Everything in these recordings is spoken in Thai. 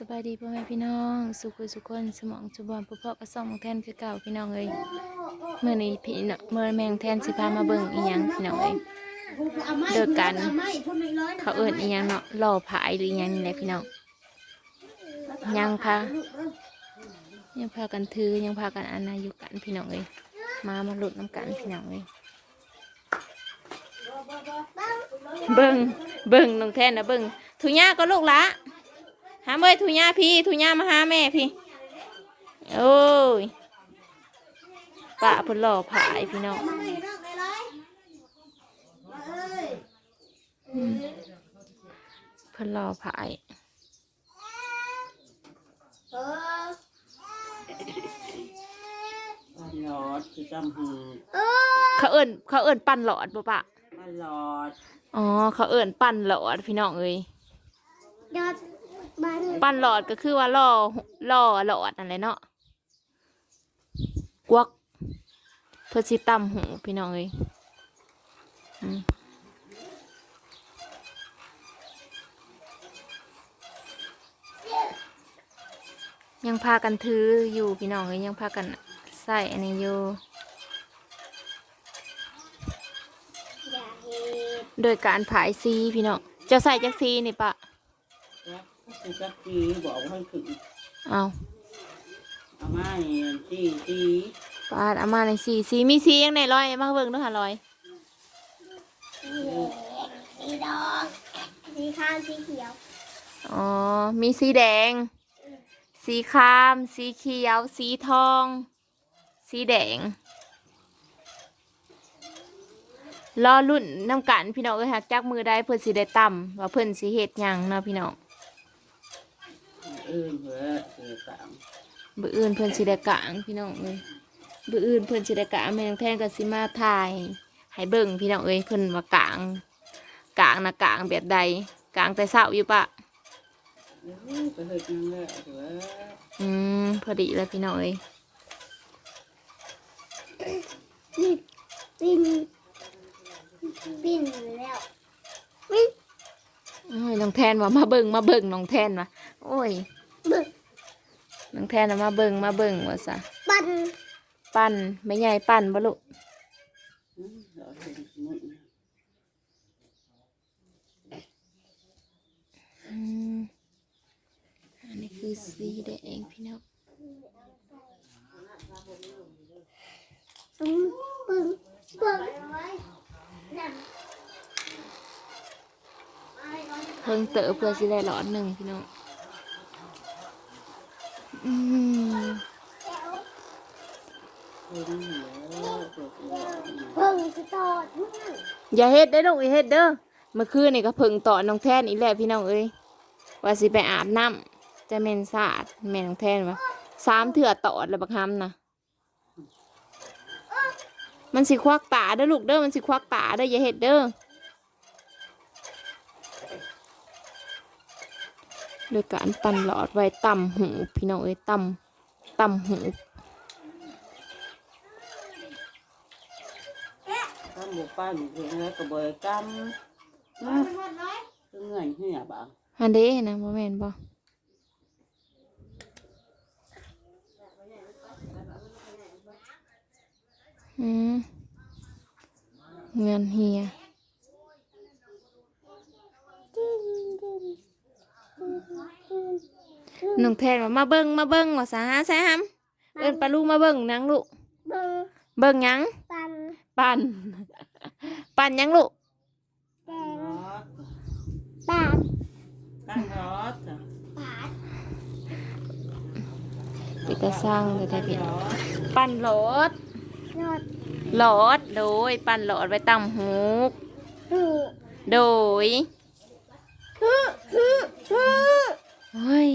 สบายดีพ่อแม่พี่น้อง สุขสุขคนสมองสุบอนผู้พ่อกระซ่อมแทนคือเก่าพี่น้องเอ้ยเมื่อนี้พี่น้องเมื่อแมงแทนสิพามาเบิ่งอีหยังพี่น้องเอ้ยเลิกกัน เขาเอิ้นอีหยังเนาะหล่อผายหรืออีหยังนี่แหละพี่น้องยังค่ะยังพากันถือยังพากันอานาอยู่กันพี่น้องเอ้ยมามาหลุดน้ำกันพี่น้องเอ้ยเบิ่งเบิ่งน้องแทนนะเบิ่งทุญ่าก็ลูกละ หาเมยทุญ่าพี่ทุญ่ามาหาแม่พี่ โอ้ยป้าเพิ่นหล่อผายพี่น้องอืมเพิ่นหล่อผายปันหลอดคือจำหือเขาเอิ้นเขาเอิ้นปั่นหลอดบ่ปะปันหลอด อ๋อ เขาเอิ้นปั่นหลอดพี่น้องเอ้ยยอด บันปั่นหลอดก็คือว่าล่อล่อหลอดนั่นแหละเนาะกวักเพื่อสิตำหูพี่น้องเอ้ยอืมยังพากันถืออยู่พี่น้องเอ้ยยังพากันใส่อันนี้อยู่อย่าเห็ดโดยการผายซีพี่น้องเจะใส่จักซีนี่ปะรัก คือจักรีบอกว่าให้ถึงเอาอาม่าเนี่ยจีจีปาดเอามาในซีซีมีซียังในร้อยมาเบิ่งด้วยค่ะร้อย สีดอกสีข้างสีเขียวอ๋อ มีสีแดง สีคราม สีเขียว สีทอง สีแดง รอรุ่นน้ำกันพี่น้องเอ้ยหักจักมือได้เพิ่นสิได้ต่ำว่าเพิ่นสิเฮ็ดหยังเนาะพี่น้องเอื่นเหอเสือสามบื้ออื่นเพิ่อนสิได้กลางพี่น้องเอ้ยบื้ออื่นเพิ่อนสิได้กลางแม่งแท่นก็สิมาถ่ายให้เบิ่งพี่น้องเอ้ยเพิ่อนว่ากลางกลางนะกลางแบบใดกลางแต่เช้าอยู่ปะอืมพอดีแล้วพี่น้องเอ้ยปิ้นปิ้นแล้วปิ้นโอ้ยน้องแทนว่ามาเบิ่งมาเบิ่งน้องแทนว่าโอ้ย น้องแทนน่ะมาเบิ่งมาเบิ่งว่าซะปันปั้นไม่ใหญ่ปั้นบ่ลูกอืมเราเห็นมุ้ยอืมอันนี้คือสีแดงพี่น้องปึ้งปึ้งปึ้งนั่นเพิ่งเตอเพื่อสิได้หลอดหนึ่งพี่น้อง อืมเพิ่งตอดมั่งอย่าเฮ็ดได้อลูกอย่าเฮ็ดเด้อเมื่อคืนนี่ก็เพิ่งต่อน้องแทนอีกแล้วพี่น้องเอ้ยว่าสิไปอาบน้ำจะแม่นสะอาดแม่น้องแทนว่าสามเถื่อตอดแล้วบักฮัมนะมันสิควักตาเด้อลูกเด้อมันสิควักตาเด้ออย่าเฮ็ดเด้อ โดยการปั่นหลอดไว้ต่ำหูพี่น้องเอ้ยต่ำต่ำหูกำบุกป้านเพิ่นแล้วก็บ่อยกำอืมคือเงื่อนเหี้ยบ่อันเด้นะโมเมนบ่อืมเงินเฮีย น้องแทนว่ามาเบิ่งมาเบิ่งว่าสาหาใส่หำเอิ้นปลาลูกมาเบิ่งหนังลูกเบิ่งเบิ่งหยังปันปั่นปั่นหยังลูกแดงรอดปาดกันรอดจ้ะปาดไปกระสร้างเลยได้กันพี่รอดปั่นรถยอดหลอดโดยปั่นหลอดไว้ตำหูหูโดยฮึฮึฮึ เฮ้ย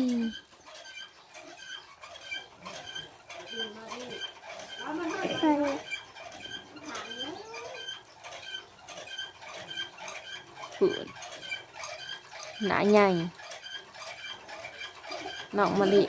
ฝืนหนาใหญ่น้องมะลิ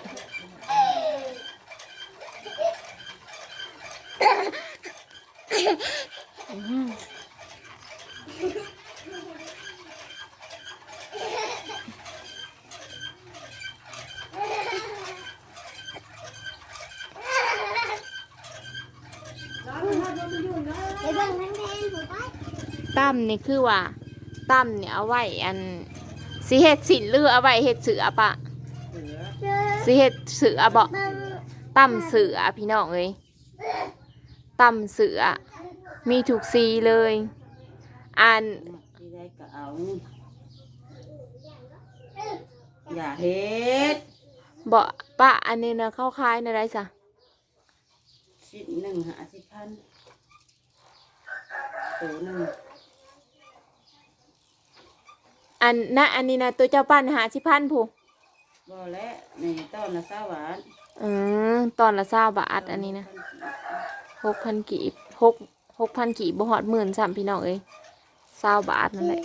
นี่คือว่าตั้มเนี่ยเอาไว้อันสิเฮ็ดสินหรือเอาไว้เฮ็ดเสือปะเสือเจอสิเฮ็ดเสือบ่เบิ่งตั้มเสือพี่น้องเอ้ยตั้มเสือ มีถูกสีเลยอันที่ได้ก็เอาอย่าเฮ็ดบ่ปะอันนี้นะเข้าคล้ายในไรซะชิ้นหนึ่งหาสิบพันตัวหนึ่ง อันนะอันนี้นะตัวเจ้าปั้นหาสิพันผู้บ่และในต้นละสาหวานอือตอนละเศร้าบาทอันนี้นะหกพันกีบหกหกพันกีบบ่ฮอดหมื่นสามพี่น้องเอ้ยเศร้าบาทนั่นแหละ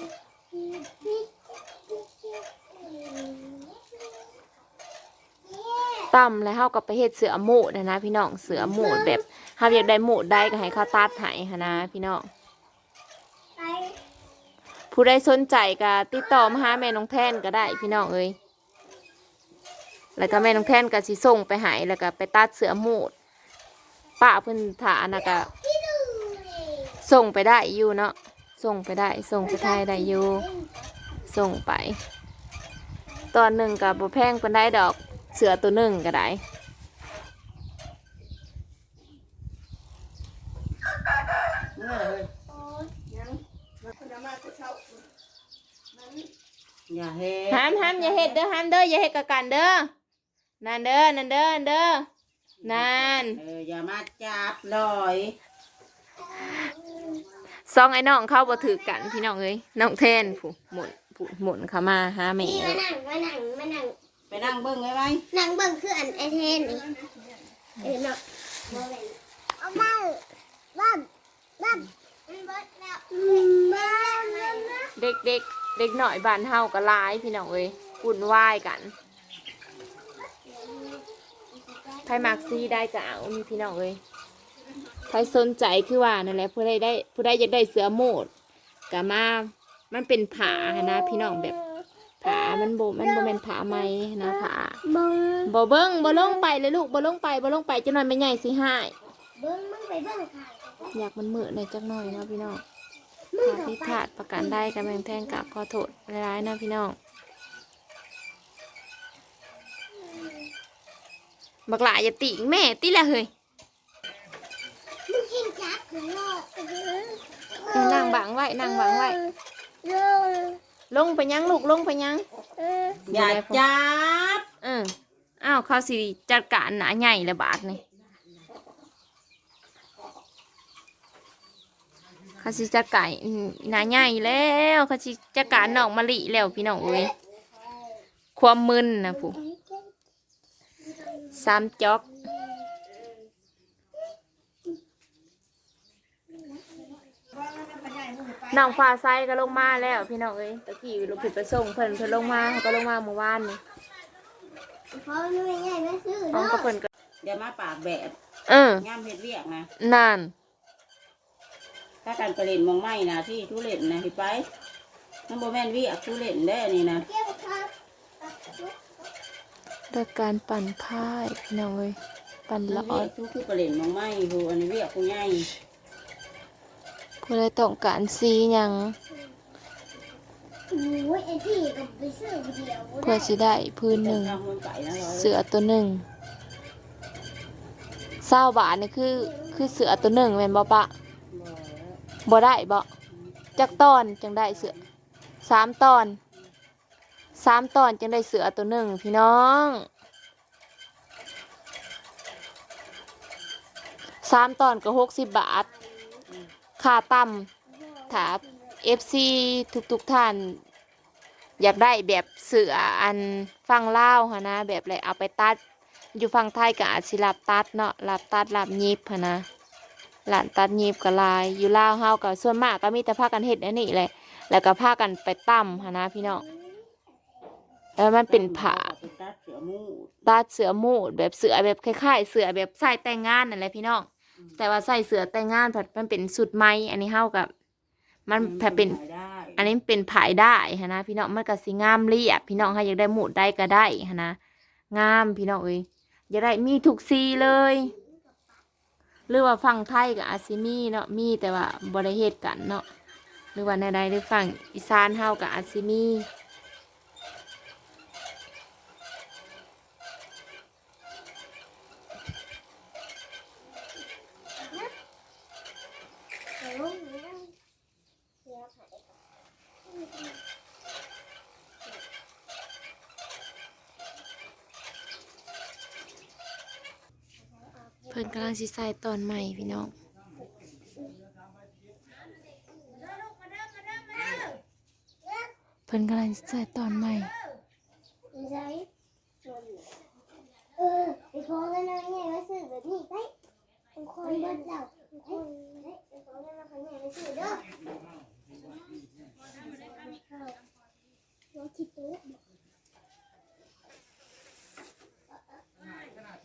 ต่ำแล้วเฮาก็ไปเฮ็ดเสือโหมดนะนะพี่น้องเสือโหมดแบบเฮาอยากได้โหมดได้ก็ให้เขาตัดให้หั้นนะพี่น้องไป ผู้ใดสนใจก็ติดต่อมาหาแม่น้องแท่นก็ได้พี่น้องเอ้ยแล้วก็แม่น้องแท่นก็สิส่งไปให้แล้วก็ไปตัดเสือหมดป้าเพิ่นถานะก็ส่งไปได้อยู่เนาะส่งไปได้ส่งไปไทยได้อยู่ส่งไป ตอนหนึ่งกับบ่แพงปานได้ดอกเสือตัวหนึ่งก็ได้ เมื่อเลย โอ้ย อย่าเฮ็ดห้ามห้ามอย่าเฮ็ดเด้อห้ามเด้ออย่าเฮ็ดกับกันเด้อนั่นเด้อนั่นเด้อนั่นเด้อนั่นเอออย่ามาจับลอยสองไอ้น้องเข้าบ่ถือกันพี่น้องเอ้ยน้องแทนผู้หมุนผู้หมุนเข้ามาหาแม่นี่เอ้มายนั่งมานั่งมานั่งไปนั่งเบิ้งไว้ไหมนั่งเบิ่งคืออันไอเทนนี่เออเนาะเอาบ้างบ้างบ้างบ้างแล้วบ้างนะเด็กเด็ก เด็กหน่อยบ้านเฮาก็หลายพี่น้องเอ้ยวุ่นวายกันใครมักซีได้ก็เอามีพี่น้องเอ้ยใครสนใจคือว่านั่นแหละผู้ใดได้ผู้ใดอยากได้เสือโหมดก็มามันเป็นผาหั้นนะพี่น้องแบบผามันโบมันโบเป็นผาไหมนะผามึงบ่เบิ้งบ่ลงไปเลยลูกบ่ลงไปบ่ลงไปจังหน่อยไม่ใหญ่สิหายเบิ่งมึงไปเบิ่งค่ะอยากมันมืดในอยจักหน่อยเนาะพี่น้อง มึงถ้าก็พิดไปพลาดประกันได้กำลังแทงกับขอโทษร้ายๆนะพี่น้องบักหลาอย่าติแม่ติแหละเฮ้ยมึงกินจักเลยเนาะเออนั่งบังไว้นั่งบังไว้เร็วลงไปยังลูกลงไปยังเอออย่าจับเอออ้าวเขาสิจัดการหนาใหญ่ละบาทนี่ เขาสิจัดการหนาใหญ่แล้วเขาสิจัดการน้องมะลิแล้วพี่น้องเอ้ยความมึนนะผู้สามจอกน้องฟ้าไซก็ลงมาแล้วพี่น้องเอ้ยตะกี้ลูกผิดประสงค์เพิ่นเพิ่นลงมาเขาก็ลงมาเมื่อวานนี่เพราะไม่ใหญ่ไม่ซื้อน้องเนาะก็เพิ่นก็อย่ามาปากแบบเออย่ามเฮ็ดเวียกนะนั่น ถ้าการไปเล่นมองไม้นะที่ทุเล่นนะที่ไปนั่นโบแม่นเวียกทุเล่นได้อนี่นะเกี่ยวครับด้วยการปั่นพ่ายพี่น้องเอ้ยปั่นมันละอเวีอยดกทุกคือไปเล่นมองไม้ผู้อันนี้เวียกผู้ใหญ่ผู้ใดต้องการสีหยังโอ้ยไอพี่ก็ไปซื้อเดียวเพื่อสิได้พื้นหนึ่งทางคนไก่นะร้อยเสือตัวหนึ่งเศร้าบาทนี่คือคือเสือตัวหนึ่งแม่นบ่ปะ บ่ได้บ่จักตอนจังได้เสือสามตอนสามตอนจังได้เสือตัวหนึ่งพี่น้องสามตอนก็หกสิบบาทค่าต่ำถ้าเอฟซีทุกๆท่าน อยากได้แบบเสืออันฟังเล่าวหะนะ แบบอะไรเอาไปตัด อยู่ฟังไทยก็อาจสิรับตัดเนาะรับตัดรับยิบหะนะ หลานตัดยิบก็หลายอยู่ลาวเฮาก็ส่วนมากก็มีแต่พากันเฮ็ดอันนี้แหละ แล้วก็พากันไปตั้มหะนะพี่น้องแล้วมันเป็นผ้าตัดเสือมูดแบบเสือแบบคล้ายๆเสือแบบใส่แต่งงานนั่นแหละพี่น้องแต่ว่าใส่เสือแต่งงานผัดมันเป็นสุดไหมอันนี้เฮากับ มันผัดเป็น อันนี้เป็นผายได้ฮะนะพี่น้องมันก็สิงามเรียบพี่น้องถ้าอยากได้หมูดได้ก็ได้ฮะนะงามพี่น้องเอ้ยอยากได้มีทุกสีเลย หรือว่าฝั่งไทยกับอาซิมีเนาะมีแต่ว่าบริเฮ็ดกันเนาะหรือว่าในใดหรือฝั่งอีสานเฮากับอาซิมี เอาลูกนั่งเดี๋ยวถ่ายก่อน เพิ่นกำลังสิใส่ตอนใหม่พี่น้องเพิ่นกำลังสิใส่ตอนใหม่ไม่ใช่เออไอ้ของนั่นนะไงมาซื้อแบบนี้ไปเป็นคนเบิดเราเป็นคนเฮ้ยไอ้ของนั่นนะเขาไงมาซื้อเด้อเราคิดตัว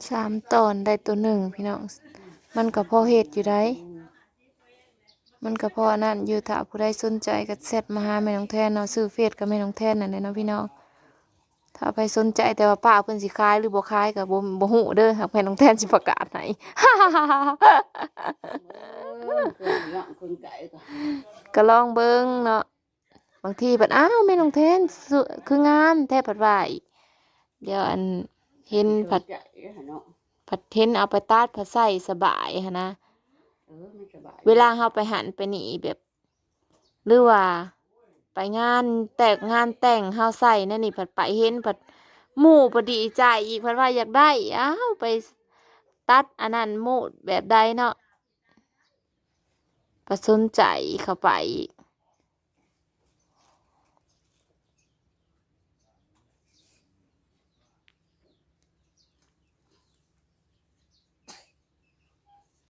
สามตอนได้ตัวหนึ่งพี่น้อง มันก็พอเฮ็ดอยู่ได้ มันก็พออันนั่นอยู่ถ้าผู้ใดสนใจก็แซดมาหาแม่น้องแทนเนาะซื้อเฟซกับแม่น้องแทนนั่นแหละเนาะพี่น้อง ถ้าไปสนใจแต่ว่าป้าเพิ่นสิขายหรือบ่ขายก็บ่บ่ฮู้เด้อหากแม่น้องแทนสิประกาศให้เออคนก็ลองเบิ่งเนาะ บางทีเพิ่นอ้าวแม่น้องแทนคืองามแท้ผัดว่าเดี๋ยวอัน เห็นผัดไก่เนาะผัดเห็นเอาไปตัดผัดใส่สบายหั้นนะเออมันสบายเวลาเฮาไปหันไปหนีแบบหรือว่า ไปงานแต่งงานแต่งเฮาใส่นั่นนี่ผัดไปเห็นผัดหมู่พอดีใจอีกผัดว่าอยากได้อ้าวไปตัดอันนั้นหมู่แบบใดเนาะประสนใจเข้าไปอีก